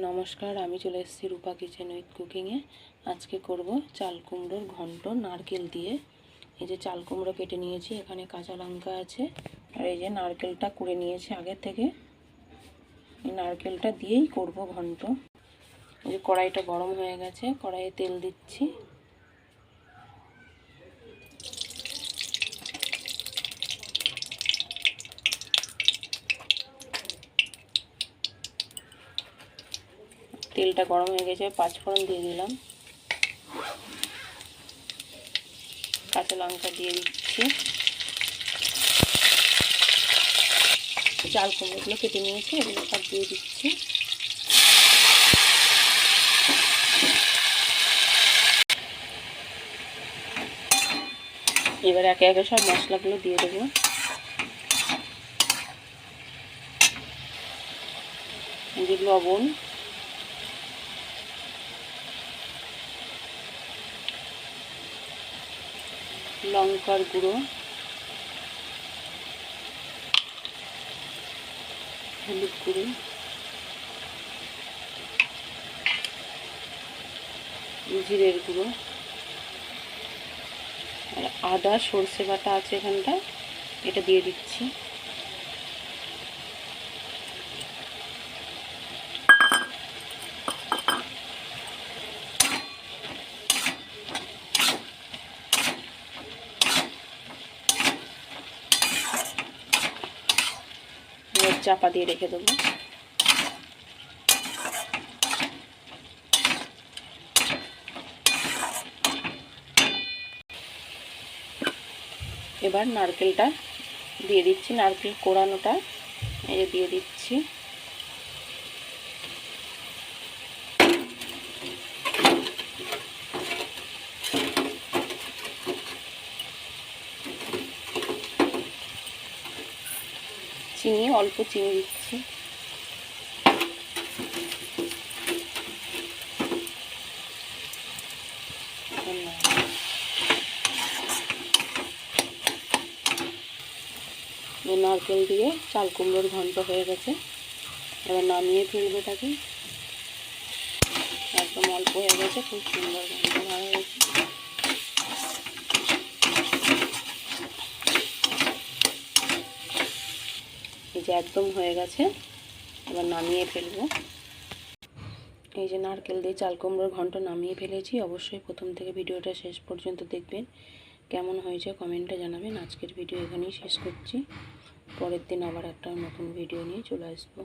নমস্কার, আমি চলে এসেছি রূপা কিচেন উইথ কুকিংয়ে আজকে করব চাল কুমড়োর ঘন্ট নারকেল দিয়ে। এই যে চাল কুমড়ো কেটে নিয়েছি, এখানে কাঁচা লঙ্কা আছে। আর এই যে নারকেলটা কুড়ে নিয়েছি আগের থেকে। এই নারকেলটা দিয়েই করব ঘন্ট। এই যে কড়াইটা গরম হয়ে গেছে, কড়াইয়ে তেল দিচ্ছি। তেলটা গরম হয়ে গেছে পাঁচফোড়ন দিয়ে দিলাম। কাঁচা লঙ্কা দিয়ে দিচ্ছি। চাল কুমড়োগুলো কেটে নিয়েছি এগুলো সব দিয়ে দিচ্ছি। এবার একে একে সব মশলাগুলো দিয়ে দেবো। লবণ লঙ্কার গুঁড়ো। হলুদ গুঁড়ো। জিরের গুঁড়ো। আর আদা সর্ষে বাটা আছে এখানটা এটা দিয়ে দিচ্ছি। চাপা দিয়ে রেখে দেবো। এবার নারকেলটা দিয়ে দিচ্ছি নারকেল কোড়ানোটা এই দিয়ে দিচ্ছি। চিনি, অল্প চিনি দিচ্ছি। নারকেল দিয়ে চাল কুমড়োর ঘন্ট হয়ে গেছে। এবার নামিয়ে ফেলব তাকে। একদম অল্প হয়ে গেছে, খুব সুন্দর ঘন্ট হয়ে গেছে। এই যে একদম হয়ে গেছে, এবার নামিয়ে ফেলব। এই যে নারকেল দিয়ে চাল কুমড়োর ঘন্ট নামিয়ে ফেলেছি, অবশ্যই প্রথম থেকে ভিডিওটা শেষ পর্যন্ত দেখবেন। কেমন হয়েছে কমেন্টে জানাবেন। আজকের ভিডিও এখানেই শেষ করছি। পরের দিন আবার একটা নতুন ভিডিও নিয়ে চলে আসব।